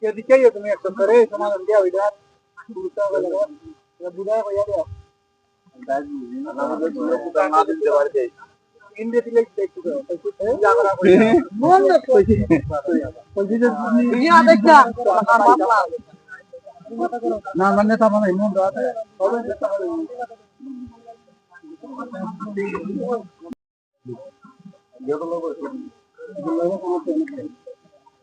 Yo te quiero que me tocaré, yo me mandé a bailar. না মানে তো আমার ইমন রাত যেগুলো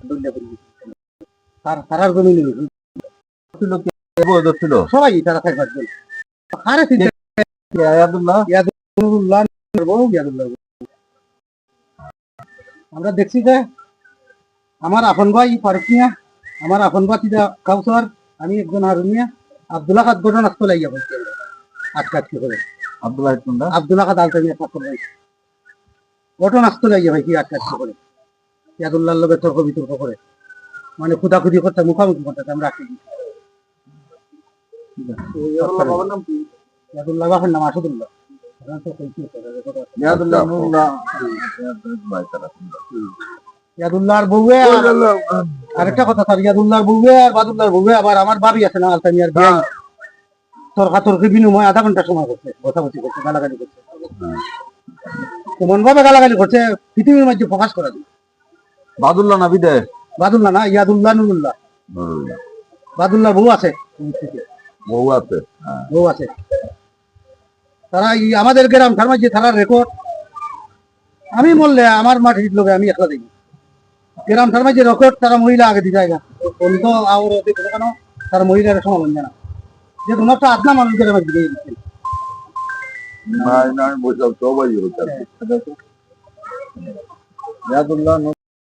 জমি ছিল সবাই তারা থাকবার জন্য। আমরা দেখছি যে আমার আপন ভাই ফারুক মিয়া আমার আপন ভাই কাউসার আমি একজন হারুন মিয়া আব্দুল্লাহ খাদ ঘটনাস্থল আইয়া বলছি আমরা আজকে আজকে করে আব্দুল্লাহ আব্দুল্লাহ খাদ আলতা মিয়া পাথর ভাই ঘটনাস্থল আইয়া ভাই কি আজকে আজকে করে? ইয়াদুল্লাহর লগে তর্ক বিতর্ক করে। মানে খুদাখুদি করতে মুখামুখি করতে আমরা আসি ইয়াদুল্লাহ বাপের নাম আসাদুল্লাহ। ইয়াদুল্লাহর বউয়ে আরেকটা কথা স্যার ইয়াদুল্লাহর বউয়ে আর বাদুল্লাহর বউয়ে আবার আমার ভাবি আছে না আলতামিয়ার বিয়ে তর্কা তর্কি বিনিময় আধা ঘণ্টা সময় করছে কথাবার্তি করছে গালাগালি করছে। এমন ভাবে গালাগালি করছে পৃথিবীর মধ্যে প্রকাশ করা যায় বাদুল্লাহ নাবি দে বাদুল্লাহ না ইয়াদুল্লাহ নুরুল্লাহ। বাদুল্লাহর বউ আছে। বউ আছে বউ আছে। তারা আমাদের গ্রাম মাঝে তারা রেকর্ড আমি বললে আমার মাটির লোকে আমি একলা দেখি। গ্রাম তার মাঝে রেকর্ড তারা মহিলা আগে দিয়ে জায়গা আমি তো আর দেখো কেন? তারা মহিলার সমাধান জানা যে তোমার তো আদনা মানুষ গ্রামের দিকে না না বলছিলাম সবাই হচ্ছে ইয়াদুল্লাহ